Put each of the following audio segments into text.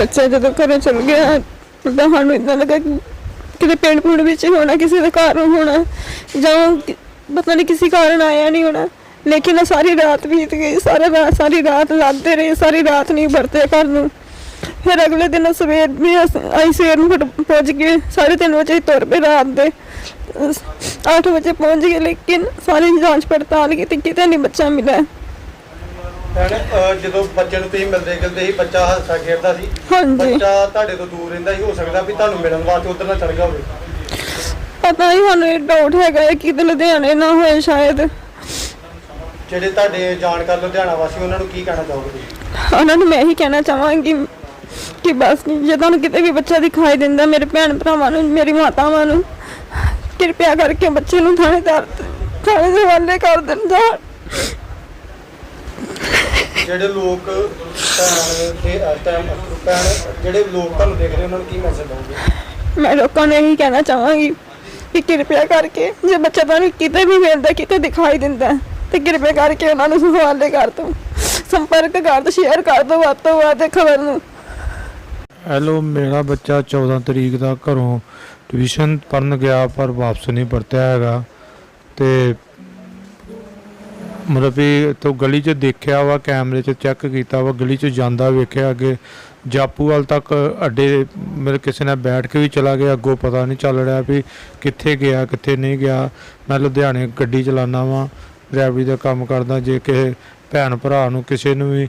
ਬੱਚਾ ਜਦੋਂ ਘਰੋਂ ਚਲ ਗਿਆ, ਤਾਂ ਸਾਨੂੰ ਇਦਾਂ ਲੱਗਾ ਕਿ ਕਿਤੇ ਪਿੰਡ ਪੁੰਡ ਵਿੱਚ ਹੀ ਹੋਣਾ, ਕਿਸੇ ਦੇ ਘਰ ਹੋਣਾ, ਜਾਂ ਪਤਾ ਨਹੀਂ ਕਿਸੇ ਕਾਰਨ ਆਇਆ ਨਹੀਂ ਹੋਣਾ। ਲੇਕਿਨ ਸਾਰੀ ਰਾਤ ਬੀਤ ਗਈ, ਸਾਰਾ ਰਾਤ ਸਾਰੀ ਰਾਤ ਲੱਭਦੇ ਰਹੇ, ਸਾਰੀ ਰਾਤ ਨਹੀਂ ਵਰਤੇ ਘਰ ਨੂੰ। ਫਿਰ ਅਗਲੇ ਦਿਨ ਸਵੇਰ ਵੀ ਅਸ- ਅਸੀਂ ਸਵੇਰ ਨੂੰ ਫਿਰ ਪਹੁੰਚ ਗਏ, ਸਾਢੇ ਤਿੰਨ ਵਜੇ ਤੁਰ ਪਏ ਰਾਤ ਦੇ। 8 ਵਜੇ ਪਹੁੰਚ ਗਏ, ਲੇਕਿਨ ਸਾਰੀ ਜਾਂਚ ਪੜਤਾਲ ਕੀਤੀ, ਕਿਤੇ ਨਹੀਂ ਬੱਚਾ ਮਿਲਿਆ। ਭੈਣ ਅਹ ਜਦੋਂ ਬੱਚੇ ਨੂੰ ਤੁਸੀਂ ਮਿਲਦੇ ਗਿਲਦੇ ਸੀ ਬੱਚਾ ਹੱਸਾ ਖੇਡਦਾ ਸੀ ਹਾਂਜੀ। ਬੱਚਾ ਤੁਹਾਡੇ ਤੋਂ ਦੂਰ ਰਹਿੰਦਾ ਸੀ ਹੋ ਸਕਦਾ ਵੀ ਤੁਹਾਨੂੰ ਮਿਲਣ ਵਾਸਤੇ ਉਧਰ ਨਾ ਚੜ ਗਿਆ ਹੋਵੇ। ਪਤਾ ਨਹੀਂ ਸਾਨੂੰ ਇਹ ਡਾਊਟ ਹੈਗਾ ਹੈ ਕਿ ਲੁਧਿਆਣੇ ਨਾ ਹੋਏ ਸ਼ਾਇਦ। ਜਿਹੜੇ ਤੁਹਾਡੇ ਜਾਣਕਾਰ ਲੁਧਿਆਣਾ ਵਾਸੀ ਉਹਨਾਂ ਨੂੰ ਕੀ ਕਹਿਣਾ ਚਾਹੋਗੇ ਤੁਸੀਂ? ਉਹਨਾਂ ਨੂੰ ਮੈਂ ਇਹੀ ਕਹਿਣਾ ਚਾਹਾਂਗੀ ਕਿ ਬਸ ਜੇ ਤੁਹਾਨੂੰ ਕਿਤੇ ਵੀ ਬੱਚਾ ਦਿਖਾਈ ਦਿੰਦਾ ਮੇਰੇ ਭੈਣ ਭਰਾਵਾਂ ਨੂੰ ਮੇਰੀ ਮਾਤਾਵਾਂ ਨੂੰ ਕਿਰਪਾ ਕਰਕੇ ਬੱਚੇ ਨੂੰ ਥਾਣੇਦਾਰ ਥਾਣੇ ਦੇ ਹਵਾਲੇ ਕਰ ਜਾਂ ਜਿਹੜੇ ਲੋਕ ਭੈਣ ਦੇ ਟਾਈਮ ਭੈਣ ਜਿਹੜੇ ਲੋਕ ਤੁਹਾਨੂੰ ਦੇਖ ਰਹੇ ਉਹਨਾਂ ਨੂੰ ਕੀ ਮੈਸੇਜ ਦਓਗੇ ਮੈਂ ਲੋਕਾਂ ਨੂੰ ਇਹੀ ਕਹਿਣਾ ਚਾਹਾਂਗੀ ਕਿ ਕਿਰਪਾ ਕਰਕੇ ਜੇ ਬੱਚਾ ਤੁਹਾਨੂੰ ਕਿਤੇ ਵੀ ਮਿਲਦਾ ਕਿਤੇ ਦਿਖਾਈ ਦਿੰਦਾ ਤੇ ਕਿਰਪਾ ਕਰਕੇ ਉਹਨਾਂ ਨੂੰ ਹਵਾਲੇ ਕਰ ਦਿਓ। ਸੰਪਰਕ ਕਰ ਦਿਓ ਸ਼ੇਅਰ ਕਰ ਦਿਓ ਵੱਧ ਤੋਂ ਵੱਧ ਖਬਰ ਨੂੰ। ਹੈਲੋ ਮੇਰਾ ਬੱਚਾ 14 ਤਰੀਕ ਦਾ ਘਰੋਂ ਟਿਊਸ਼ਨ ਪੜਨ ਗਿਆ ਪਰ ਵਾਪਸ ਨਹੀਂ ਪਰਤਿਆ ਹੈਗਾ। ਤੇ ਮਤਲਬ ਵੀ ਤੋਂ ਗਲੀ 'ਚ ਦੇਖਿਆ ਵਾ, ਕੈਮਰੇ 'ਚ ਚੈੱਕ ਕੀਤਾ ਵਾ, ਗਲੀ 'ਚ ਜਾਂਦਾ ਵੇਖਿਆ ਅੱਗੇ। ਜਾਪੂਵਾਲ ਤੱਕ ਅੱਡੇ ਮੇਰੇ ਕਿਸੇ ਨਾਲ ਬੈਠ ਕੇ ਵੀ ਚਲਾ ਗਿਆ, ਅੱਗੋਂ ਪਤਾ ਨਹੀਂ ਚੱਲ ਰਿਹਾ ਵੀ ਕਿੱਥੇ ਗਿਆ, ਕਿੱਥੇ ਨਹੀਂ ਗਿਆ। ਮੈਂ ਲੁਧਿਆਣੇ ਗੱਡੀ ਚਲਾਉਂਦਾ ਵਾਂ ਡਰਾਈਵਰੀ ਦਾ ਕੰਮ ਕਰਦਾ, ਜੇ ਕਿਸੇ ਭੈਣ ਭਰਾ ਨੂੰ ਕਿਸੇ ਨੂੰ ਵੀ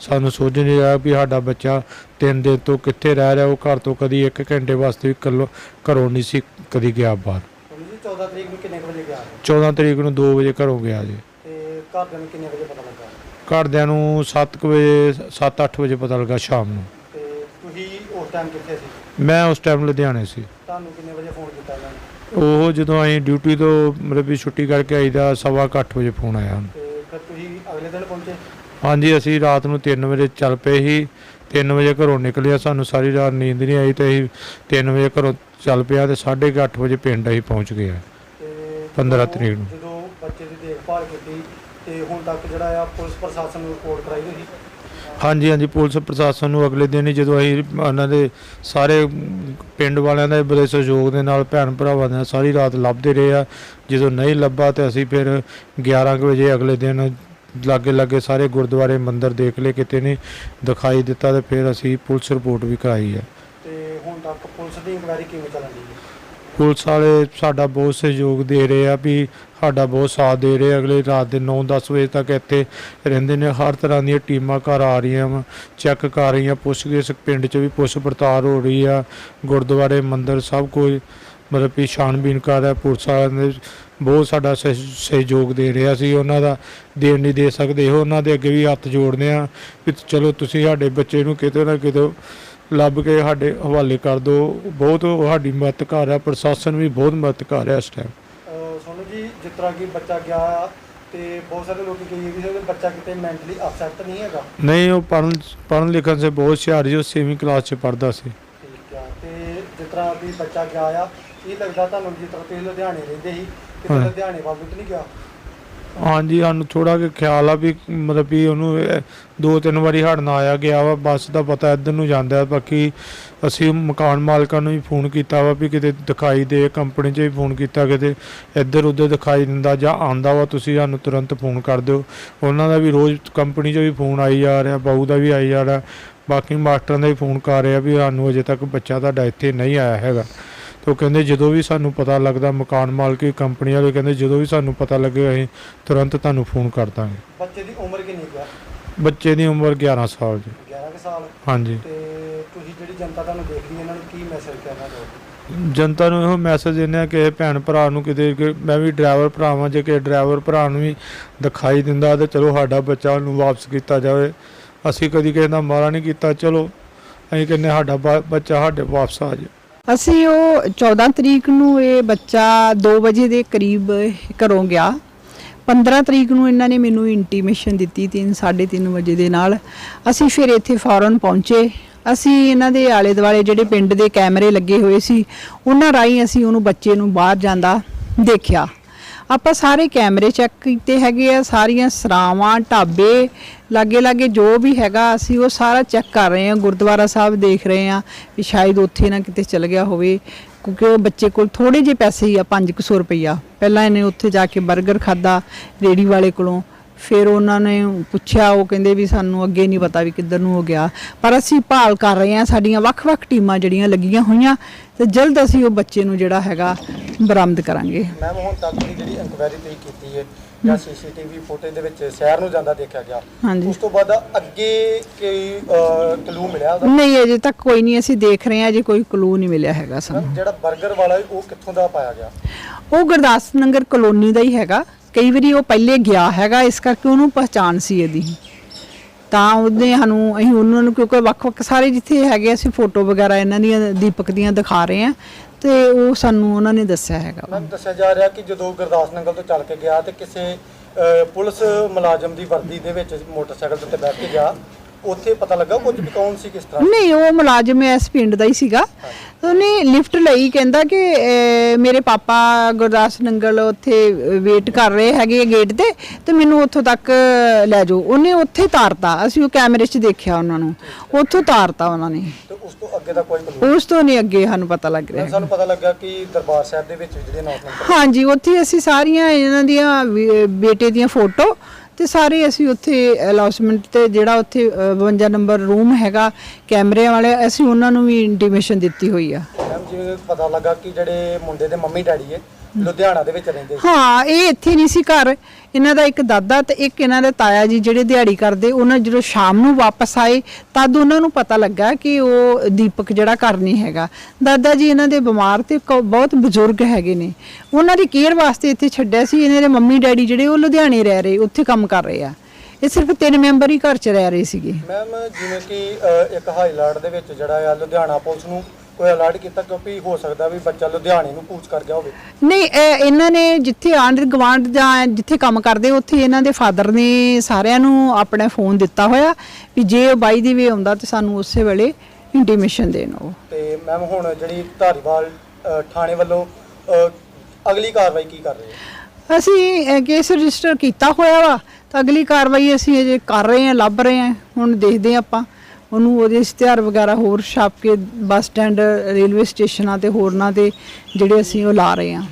ਸਾਨੂੰ ਸੋਚ ਨਹੀਂ ਆਇਆ ਵੀ ਸਾਡਾ ਬੱਚਾ ਤਿੰਨ ਦਿਨ ਤੋਂ ਕਿੱਥੇ ਰਹਿ ਰਿਹਾ ਉਹ ਘਰ ਤੋਂ ਕਦੀ 1 ਘੰਟੇ ਵਾਸਤੇ ਵੀ ਕੱਲੋ ਘਰੋਂ ਨਹੀਂ ਸੀ ਕਦੀ ਗਿਆ ਬਾਹਰ। ਤੁਹਾਨੂੰ ਜੀ 14 ਤਰੀਕ ਨੂੰ ਕਿੰਨੇ ਕੁ ਵਜੇ ਗਿਆ? 14 ਤਰੀਕ ਨੂੰ 2 ਵਜੇ ਘਰੋਂ ਗਿਆ ਜੀ। ਤੇ ਘਰਦਿਆਂ ਨੂੰ ਕਿੰਨੇ ਵਜੇ ਪਤਾ ਲੱਗਾ? ਘਰਦਿਆਂ ਨੂੰ 7 ਵਜੇ 7-8 ਵਜੇ ਪਤਾ ਲੱਗਾ ਸ਼ਾਮ ਨੂੰ। ਤੇ ਤੁਸੀਂ ਉਸ ਟਾਈਮ ਕਿੱਥੇ ਸੀ? ਮੈਂ ਉਸ ਟਾਈਮ ਲੁਧਿਆਣੇ ਸੀ। ਤੁਹਾਨੂੰ ਕਿੰਨੇ ਵਜੇ ਫੋਨ ਕੀਤਾ ਇਹਨਾਂ ਨੇ? ਉਹ ਜਦੋਂ ਅਸੀਂ ਡਿਊਟੀ ਤੋਂ ਮਤਲਬ ਵੀ ਛੁੱਟੀ ਕਰਕੇ ਆਈਦਾ ਸਵਾ ਕੁ ਅੱਠ ਵਜੇ ਫੋਨ ਆਇਆ ਤੇ ਫਿਰ ਤੁਸੀਂ ਅਗਲੇ ਦਿਨ ਪਹੁੰਚੇ ਹਾਂਜੀ ਅਸੀਂ ਰਾਤ ਨੂੰ 3 ਵਜੇ ਚੱਲ ਪਏ ਸੀ 3 ਵਜੇ ਘਰੋਂ ਨਿਕਲਿਆ ਸਾਨੂੰ ਸਾਰੀ ਰਾਤ ਨੀਂਦ ਨਹੀਂ ਆਈ ਤੇ ਅਸੀਂ 3 ਵਜੇ ਘਰੋਂ ਚੱਲ ਪਿਆ ਤੇ 8:30 ਵਜੇ ਪਿੰਡ ਅਸੀਂ ਪਹੁੰਚ ਗਏ। ਤੇ 15 ਜਦੋਂ- ਤਰੀਕ ਨੂੰ। ਜਦੋਂ ਬੱਚੇ ਦੀ ਦੇਖਭਾਲ ਕੀਤੀ ਤੇ ਹੁਣ ਤੱਕ ਜਿਹੜਾ ਆ ਪੁਲਿਸ ਪ੍ਰਸ਼ਾਸਨ ਨੂੰ ਰਿਪੋਰਟ ਕਰਾਈ ਹੋਈ ਹਾਂਜੀ ਹਾਂਜੀ ਪੁਲਿਸ ਪ੍ਰਸ਼ਾਸਨ ਨੂੰ ਅਗਲੇ ਦਿਨ ਹੀ ਜਦੋਂ ਅਸੀਂ ਉਹਨਾਂ ਦੇ ਸਾਰੇ ਪਿੰਡ ਵਾਲਿਆਂ ਦੇ ਬੜੇ ਸਹਿਯੋਗ ਦੇ ਨਾਲ ਭੈਣ ਭਰਾਵਾਂ ਦੇ ਨਾਲ ਸਾਰੀ ਰਾਤ ਲੱਭਦੇ ਰਹੇ ਆ ਜਦੋਂ ਨਹੀਂ ਲੱਭਾ ਤੇ ਅਸੀਂ ਫਿਰ 11 ਕੁ ਵਜੇ ਅਗਲੇ ਦਿਨ ਲਾਗੇ ਲਾਗੇ ਸਾਰੇ ਗੁਰਦੁਆਰੇ ਮੰਦਿਰ ਦੇਖ ਲਏ ਕਿਤੇ ਨਹੀਂ ਦਿਖਾਈ ਦਿੱਤਾ ਤੇ ਫਿਰ ਅਸੀਂ ਪੁਲਿਸ ਰਿਪੋਰਟ ਵੀ ਕਰਾਈ ਹੈ। ਤੇ ਹੁਣ ਤੱਕ ਪੁਲਿਸ ਦੀ ਇਨਕੁਆਇਰੀ ਕਿਵੇਂ ਚੱਲਣ ਦੀ ਹੈ? ਪੁਲਿਸ ਵਾਲੇ ਸਾਡਾ ਬਹੁਤ ਸਹਿਯੋਗ ਦੇ ਰਹੇ ਆ ਵੀ ਸਾਡਾ ਬਹੁਤ ਸਾਥ ਦੇ ਰਹੇ। ਅਗਲੇ ਰਾਤ ਦੇ 9-10 ਵਜੇ ਤੱਕ ਇੱਥੇ ਰਹਿੰਦੇ ਨੇ ਹਰ ਤਰ੍ਹਾਂ ਦੀਆਂ ਟੀਮਾਂ ਘਰ ਆ ਰਹੀਆਂ ਵਾ ਚੈੱਕ ਕਰ ਰਹੀਆਂ ਪੁੱਛਗਿੱਛ ਪਿੰਡ 'ਚ ਵੀ ਪੁੱਛ ਪੜਤਾਲ ਹੋ ਰਹੀ ਆ ਗੁਰਦੁਆਰੇ ਮੰਦਿਰ ਸਭ ਕੁਝ। ਮਤਲਬ ਵੀ ਛਾਣਬੀਨ ਕਰ ਰਿਹਾ ਪੁਲਿਸ ਵਾਲਿਆਂ ਨੇ ਬਹੁਤ ਸਾਡਾ ਸਹਿ- ਸਹਿਯੋਗ ਦੇ ਰਿਹਾ ਸੀ ਉਹਨਾਂ ਦਾ ਦੇਣ ਨਹੀਂ ਦੇ ਸਕਦੇ ਇਹੋ ਉਹਨਾਂ ਦੇ ਅੱਗੇ ਵੀ ਹੱਥ ਜੋੜਦੇ ਆ ਵੀ ਚਲੋ ਤੁਸੀਂ ਸਾਡੇ ਬੱਚੇ ਨੂੰ ਕਿਤੇ ਨਾ ਕਿਤੇ ਲੱਭ ਕੇ ਸਾਡੇ ਹਵਾਲੇ ਕਰ ਦਿਓ ਬਹੁਤ ਸਾਡੀ ਮਦਦ ਕਰ ਰਿਹਾ ਪ੍ਰਸ਼ਾਸਨ ਵੀ ਬਹੁਤ ਮਦਦ ਕਰ ਰਿਹਾ ਇਸ ਟਾਈਮ ਅਹ ਸੋਨੂੰ ਜੀ ਜਿਸ ਤਰ੍ਹਾਂ ਕਿ ਬੱਚਾ ਗਿਆ ਤੇ ਬਹੁਤ ਸਾਰੇ ਲੋਕੀ ਕਹੀ ਵੀ ਸੀ ਬੱਚਾ ਕਿਤੇ ਮੈਂਟਲੀ ਅਪਸੈਟ ਨਹੀਂ ਹੈਗਾ। ਨਹੀਂ ਉਹ ਪੜ੍ਹਨ ਪੜ੍ਹਨ ਲਿਖਣ ਸੇ ਬਹੁਤ ਹੁਸ਼ਿਆਰ ਸੀ ਉਹ 6ਵੀਂ ਕਲਾਸ 'ਚ ਪੜ੍ਹਦਾ ਸੀ। ਤਰ੍ਹਾਂ ਵੀ ਬੱਚਾ ਗਿਆ ਆ ਇਹ ਲੱਗਦਾ ਤੁਹਾਨੂੰ ਜਿਸ ਤਰ੍ਹਾਂ ਤੁਸੀਂ ਲੁਧਿਆਣੇ ਰਹਿੰਦੇ ਸੀ ਕਿਤੇ। ਲੁਧਿਆਣੇ ਵੱਲ ਨੂੰ ਤਾਂ ਨਹੀਂ ਗਿਆ ਹਾਂਜੀ, ਸਾਨੂੰ ਥੋੜਾ ਕਿ ਖਿਆਲ ਆ ਵੀ ਮਤਲਬ ਵੀ ਉਹਨੂੰ ਦੋ ਤਿੰਨ ਵਾਰੀ ਹੜਨਾ ਆਇਆ ਗਿਆ ਵਾ, ਬੱਸ ਦਾ ਪਤਾ ਇੱਧਰ ਨੂੰ ਜਾਂਦਾ ਬਾਕੀ ਅਸੀਂ ਮਕਾਨ ਮਾਲਕਾਂ ਨੂੰ ਵੀ ਫੋਨ ਕੀਤਾ ਵਾ ਵੀ ਕਿਤੇ ਦਿਖਾਈ ਦੇ, ਕੰਪਨੀ 'ਚ ਵੀ ਫੋਨ ਕੀਤਾ ਕਿਤੇ ਇੱਧਰ ਉੱਧਰ ਦਿਖਾਈ ਦਿੰਦਾ ਜਾਂ ਆਂਦਾ ਵਾ, ਤੁਸੀਂ ਸਾਨੂੰ ਤੁਰੰਤ ਫੋਨ ਕਰ ਦਿਓ। ਉਹਨਾਂ ਦਾ ਵੀ ਰੋਜ਼ ਕੰਪਨੀ 'ਚ ਵੀ ਫੋਨ ਆਈ ਜਾ ਰਿਹਾ ਬਾਊ ਦਾ ਵੀ ਆਈ ਜਾ ਰਿਹਾ। ਬਾਕੀ ਮਾਸਟਰਾਂ ਦਾ ਵੀ ਫੋਨ ਕਰ ਰਿਹਾ ਵੀ ਸਾਨੂੰ ਅਜੇ ਤੱਕ ਬੱਚਾ ਤੁਹਾਡਾ ਇੱਥੇ ਨਹੀਂ ਆਇਆ ਹੈਗਾ। ਤੇ ਉਹ ਕਹਿੰਦੇ ਜਦੋਂ ਵੀ ਸਾਨੂੰ ਪਤਾ ਲੱਗਦਾ ਮਕਾਨ ਮਾਲਕੀ ਕੰਪਨੀ ਵਾਲੇ ਕਹਿੰਦੇ ਜਦੋਂ ਵੀ ਸਾਨੂੰ ਪਤਾ ਲੱਗੇ ਅਸੀਂ ਤੁਰੰਤ ਤੁਹਾਨੂੰ ਫੋਨ ਕਰ ਦਾਂਗੇ। ਬੱਚੇ ਦੀ ਉਮਰ ਕਿੰਨੀ ਕੁ ਆ? ਬੱਚੇ ਦੀ ਉਮਰ 11 ਸਾਲ ਜੀ। 11 ਕੁ ਸਾਲ? ਹਾਂਜੀ। ਤੇ ਤੁਸੀਂ ਜਿਹੜੀ ਜਨਤਾ ਤੁਹਾਨੂੰ ਦੇਖਦੀ ਹੈ ਇਹਨਾਂ ਨੂੰ ਕੀ ਮੈਸੇਜ ਕਰਨਾ ਚਾਹੋਗੇ? ਜਨਤਾ ਨੂੰ ਇਹੋ ਮੈਸੇਜ ਦਿੰਦੇ ਆ ਕਿ ਭੈਣ ਭਰਾ ਨੂੰ ਕਿਤੇ ਮੈਂ ਵੀ ਡਰਾਈਵਰ ਭਰਾਵਾਂ ਜੇ ਕਿ ਡਰਾਈਵਰ ਭਰਾ ਨੂੰ ਵੀ ਦਿਖਾਈ ਦਿੰਦਾ ਤੇ ਚਲੋ ਸਾਡਾ ਬੱਚਾ ਨੂੰ ਵਾਪਸ ਕੀਤਾ ਜਾਵੇ। ਅਸੀਂ ਕਦੀ ਕਿਸੇ ਦਾ ਮਾਰਾ ਨਹੀਂ ਕੀਤਾ ਚਲੋ ਅਸੀਂ ਕਹਿੰਦੇ ਸਾਡਾ ਬੱਚਾ ਸਾਡੇ ਵਾਪਸ ਆ ਜਾਏ ਅਸੀਂ ਉਹ 14 ਤਰੀਕ ਨੂੰ ਇਹ ਬੱਚਾ 2 ਵਜੇ ਦੇ ਕਰੀਬ ਘਰੋਂ ਗਿਆ। 15 ਤਰੀਕ ਨੂੰ ਇਹਨਾਂ ਨੇ ਮੈਨੂੰ ਇੰਟੀਮੇਸ਼ਨ ਦਿੱਤੀ 3 3:30 ਵਜੇ ਦੇ ਨਾਲ। ਅਸੀਂ ਫਿਰ ਇੱਥੇ ਫੌਰਨ ਪਹੁੰਚੇ। ਅਸੀਂ ਇਹਨਾਂ ਦੇ ਆਲੇ ਦੁਆਲੇ ਜਿਹੜੇ ਪਿੰਡ ਦੇ ਕੈਮਰੇ ਲੱਗੇ ਹੋਏ ਸੀ, ਉਹਨਾਂ ਰਾਹੀਂ ਅਸੀਂ ਉਹਨੂੰ ਬੱਚੇ ਨੂੰ ਬਾਹਰ ਜਾਂਦਾ ਦੇਖਿਆ। ਆਪਾਂ ਸਾਰੇ ਕੈਮਰੇ ਚੈੱਕ ਕੀਤੇ ਹੈਗੇ ਆ, ਸਾਰੀਆਂ ਸਰਾਵਾਂ, ਢਾਬੇ ਲਾਗੇ ਲਾਗੇ ਜੋ ਵੀ ਹੈਗਾ, ਅਸੀਂ ਉਹ ਸਾਰਾ ਚੈੱਕ ਕਰ ਰਹੇ ਹਾਂ, ਗੁਰਦੁਆਰਾ ਸਾਹਿਬ ਦੇਖ ਰਹੇ ਹਾਂ ਵੀ ਸ਼ਾਇਦ ਉੱਥੇ ਨਾ ਕਿਤੇ ਚਲ ਗਿਆ ਹੋਵੇ, ਕਿਉਂਕਿ ਉਹ ਬੱਚੇ ਕੋਲ ਥੋੜੇ ਜਿਹੇ ਪੈਸੇ ਹੀ ਆ 500 ਰੁਪਈਆ। ਪਹਿਲਾਂ ਇਹਨੇ ਉੱਥੇ ਜਾ ਕੇ 버ਗਰ ਖਾਦਾ ਰੇੜੀ ਵਾਲੇ ਕੋਲੋਂ। ਫਿਰ ਉਹਨਾਂ ਨੇ ਪੁੱਛਿਆ ਉਹ ਕਹਿੰਦੇ ਵੀ ਸਾਨੂੰ ਅੱਗੇ ਨਹੀਂ ਪਤਾ ਵੀ ਕਿੱਧਰ ਨੂੰ ਹੋ ਗਿਆ। ਪਰ ਅਸੀਂ ਭਾਲ ਕਰ ਰਹੇ ਹਾਂ ਸਾਡੀਆਂ ਵੱਖ-ਵੱਖ ਟੀਮਾਂ ਜਿਹੜੀਆਂ ਲੱਗੀਆਂ ਹੋਈਆਂ ਤੇ ਜਲਦ ਅਸੀਂ ਉਹ ਬੱਚੇ ਨੂੰ ਜਿਹੜਾ ਹੈਗਾ ਬਰਾਮਦ ਕਰਾਂਗੇ। ਮੈਮ ਹੁਣ ਤੱਕ ਦੀ ਜਿਹੜੀ ਇਨਕੁਆਇਰੀ ਤੁਸੀਂ ਕੀਤੀ ਹੈ ਜਾਂ ਸੀਸੀਟੀਵੀ ਫੁਟੇਜ ਦੇ ਵਿੱਚ ਸ਼ਹਿਰ ਨੂੰ ਜਾਂਦਾ ਦੇਖਿਆ ਗਿਆ ਹਾਂਜੀ। ਉਸ ਤੋਂ ਬਾਅਦ ਅੱਗੇ ਕੋਈ ਕਲੂ ਮਿਲਿਆ ਉਹਦਾ? ਨਹੀਂ ਅਜੇ ਤੱਕ ਕੋਈ ਨਹੀਂ ਅਸੀਂ ਦੇਖ ਰਹੇ ਹਾਂ ਅਜੇ ਕੋਈ ਕਲੂ ਨਹੀਂ ਮਿਲਿਆ ਹੈਗਾ ਸਾਨੂੰ। ਮੈਮ ਜਿਹੜਾ 버ਗਰ ਵਾਲਾ ਉਹ ਕਿੱਥੋਂ ਦਾ ਪਾਇਆ ਗਿਆ? ਉਹ ਗੁਰਦਾਸ ਨਗਰ ਕਲੋਨੀ ਦਾ ਹੀ ਹੈਗਾ। ਕਈ ਵਾਰੀ ਉਹ ਪਹਿਲੇ ਗਿਆ ਹੈਗਾ, ਇਸ ਕਰਕੇ ਉਹਨੂੰ ਪਹਿਚਾਣ ਸੀ ਇਹਦੀ। ਤਾਂ ਉਹਨੇ ਸਾਨੂੰ, ਅਸੀਂ ਉਹਨਾਂ ਨੂੰ ਕਿਉਂਕਿ ਵੱਖ-ਵੱਖ ਸਾਰੇ ਜਿੱਥੇ ਹੈਗੇ ਅਸੀਂ ਫੋਟੋ ਵਗੈਰਾ ਇਹਨਾਂ ਦੀਆਂ, ਦੀਪਕ ਦੀਆਂ ਦਿਖਾ ਰਹੇ ਹਾਂ ਤੇ ਉਹ ਸਾਨੂੰ ਉਹਨਾਂ ਨੇ ਦੱਸਿਆ ਹੈਗਾ। ਮੈਮ, ਦੱਸਿਆ ਜਾ ਰਿਹਾ ਕਿ ਜਦੋਂ ਗੁਰਦਾਸ ਨੰਗਲ ਤੋਂ ਚੱਲ ਕੇ ਗਿਆ ਤੇ ਕਿਸੇ ਪੁਲਿਸ ਮੁਲਾਜ਼ਮ ਦੀ ਵਰਦੀ ਦੇ ਵਿੱਚ ਮੋਟਰਸਾਈਕਲ ਦੇ ਬੈਠ ਕੇ ਗਿਆ ਉੱਥੇ ਪਤਾ ਲੱਗਾ ਕੁਝ ਵੀ ਕੌਣ ਸੀ ਕਿਸ ਤਰ੍ਹਾਂ? ਨਹੀਂ ਉਹ ਮੁਲਾਜ਼ਮ ਇਸ ਪਿੰਡ ਦਾ ਹੀ ਸੀਗਾ। ਉਹਨੇ ਲਿਫਟ ਲਈ ਕਹਿੰਦਾ ਕਿ ਅਹ, ਮੇਰੇ ਪਾਪਾ ਗੁਰਦਾਸ ਨੰਗਲ ਉੱਥੇ ਵੇਟ ਕਰ ਰਹੇ ਹੈਗੇ ਗੇਟ ਤੇ ਤੇ ਮੈਨੂੰ ਉੱਥੋਂ ਤੱਕ ਲੈ ਜਾਓ। ਉਹਨੇ ਉੱਥੇ ਤਾਰਤਾ। ਅਸੀਂ ਉਹ ਕੈਮਰੇ 'ਚ ਦੇਖਿਆ ਉਹਨਾਂ ਨੂੰ। ਉੱਥੋਂ ਤਾਰਤਾ ਉਹਨਾਂ ਨੇ। ਤੇ ਉਸ ਤੋਂ ਅੱਗੇ ਦਾ ਕੋਈ ਕਲੂ ਉਸ ਤੋਂ ਨਹੀਂ ਅੱਗੇ ਸਾਨੂੰ ਪਤਾ ਲੱਗ ਰਿਹਾ ਸਾਨੂੰ ਪਤਾ ਲੱਗਾ ਕਿ ਦਰਬਾਰ ਸਾਹਿਬ ਦੇ ਵਿੱਚ ਜਿਹੜੇ ਅਨਾਉਂਸਮੈਂਟ ਹਾਂਜੀ ਉੱਥੇ ਅਸੀਂ ਸਾਰੀਆਂ ਇਹਨਾਂ ਦੀਆਂ ਵੀ- ਬੇਟੇ ਦੀਆਂ ਫੋਟੋ ਤੇ ਸਾਰੇ ਅਸੀਂ ਉੱਥੇ ਅਲਾਉਸਮੈਂਟ ਤੇ ਜਿਹੜਾ ਉੱਥੇ 52 ਨੰਬਰ ਰੂਮ ਹੈਗਾ ਕੈਮਰੇ ਵਾਲੇ, ਅਸੀਂ ਉਹਨਾਂ ਨੂੰ ਵੀ ਇੰਟੀਮੇਸ਼ਨ ਦਿੱਤੀ ਹੋਈ ਆ। ਮੈਮ ਜਿਵੇਂ ਪਤਾ ਲੱਗਾ ਕਿ ਜਿਹੜੇ ਮੁੰਡੇ ਦੇ ਮੰਮੀ ਡੈਡੀ ਹੈ ਲੁਧਿਆਣਾ ਦੇ ਵਿੱਚ ਰਹਿੰਦੇ ਸੀ। ਹਾਂ ਇਹ ਇੱਥੇ ਨਹੀਂ ਸੀ ਘਰ। ਇਹਨਾਂ ਦਾ ਇੱਕ ਦਾਦਾ ਤੇ ਇੱਕ ਇਹਨਾਂ ਦੇ ਤਾਇਆ ਜੀ ਜਿਹੜੇ ਦਿਹਾੜੀ ਕਰਦੇ ਉਹਨਾਂ ਜਦੋਂ ਸ਼ਾਮ ਨੂੰ ਵਾਪਸ ਆਏ ਤਦ ਉਹਨਾਂ ਨੂੰ ਪਤਾ ਲੱਗਾ ਕਿ ਉਹ ਦੀਪਕ ਜਿਹੜਾ ਘਰ ਨਹੀਂ ਹੈਗਾ। ਦਾਦਾ ਜੀ ਇਹਨਾਂ ਦੇ ਬਿਮਾਰ ਤੇ ਕ- ਬਹੁਤ ਬਜ਼ੁਰਗ ਹੈਗੇ ਨੇ। ਉਹਨਾਂ ਦੀ ਕੇਅਰ ਵਾਸਤੇ ਇੱਥੇ ਛੱਡਿਆ ਸੀ। ਇਹਨਾਂ ਦੇ ਮੰਮੀ ਡੈਡੀ ਜਿਹੜੇ ਉਹ ਲੁਧਿਆਣੇ ਰਹਿ ਰਹੇ ਉੱਥੇ ਕੰਮ ਕਰ ਰਹੇ ਆ। ਇਹ ਸਿਰਫ ਤਿੰਨ ਮੈਂਬਰ ਹੀ ਘਰ 'ਚ ਰਹਿ ਰਹੇ ਸੀਗੇ। ਮੈਮ ਜਿਵੇਂ ਕਿ ਇੱਕ ਹਾਈ ਅਲਰਟ ਦੇ ਵਿੱਚ ਜਿਹੜਾ ਆ ਲੁਧਿਆਣਾ ਪੁਲਿਸ ਨੂੰ ਕੋਈ ਅਲਰਟ ਕੀਤਾ ਕਿਉਂਕਿ ਹੋ ਸਕਦਾ ਵੀ ਬੱਚਾ ਲੁਧਿਆਣੇ ਨੂੰ ਕੂਚ ਕਰ ਗਿਆ ਹੋਵੇ। ਨਹੀਂ ਇਹ ਇਹਨਾਂ ਨੇ ਜਿੱਥੇ ਆਂਢ ਗਵਾਂਢ ਜਾਂ ਜਿੱਥੇ ਕੰਮ ਕਰਦੇ ਉੱਥੇ ਇਹਨਾਂ ਦੇ ਫਾਦਰ ਨੇ ਸਾਰਿਆਂ ਨੂੰ ਆਪਣਾ ਫੋਨ ਦਿੱਤਾ ਹੋਇਆ ਵੀ ਜੇ ਉਹ ਬਾਈ ਦੀ ਵੇ ਆਉਂਦਾ ਤੇ ਸਾਨੂੰ ਉਸੇ ਵੇਲੇ ਇੰਟੀਮੇਸ਼ਨ ਦੇਣ ਉਹ। ਤੇ ਮੈਮ ਹੁਣ ਜਿਹੜੀ ਧਾਰੀਵਾਲ ਥਾਣੇ ਵੱਲੋਂ ਅਗਲੀ ਕਾਰਵਾਈ ਕੀ ਕਰ ਰਹੇ ਹੈ? ਅਸੀਂ ਕੇਸ ਰਜਿਸਟਰ ਕੀਤਾ ਹੋਇਆ ਵਾ ਤਾਂ ਅਗਲੀ ਕਾਰਵਾਈ ਅਸੀਂ ਅਜੇ ਕਰ ਰਹੇ ਹਾਂ ਲੱਭ ਰਹੇ ਹਾਂ ਹੁਣ ਦੇਖਦੇ ਹਾਂ ਆਪਾਂ। ਉਹਨੂੰ ਉਹਦੇ ਇਸ਼ਤਿਹਾਰ ਵਗੈਰਾ ਹੋਰ ਛਾਪ ਕੇ ਬੱਸ ਸਟੈਂਡ, ਰੇਲਵੇ ਸਟੇਸ਼ਨਾਂ ਤੇ ਹੋਰਨਾਂ ਤੇ ਜਿਹੜੇ ਅਸੀਂ ਉਹ ਲਾ ਰਹੇ ਹਾਂ।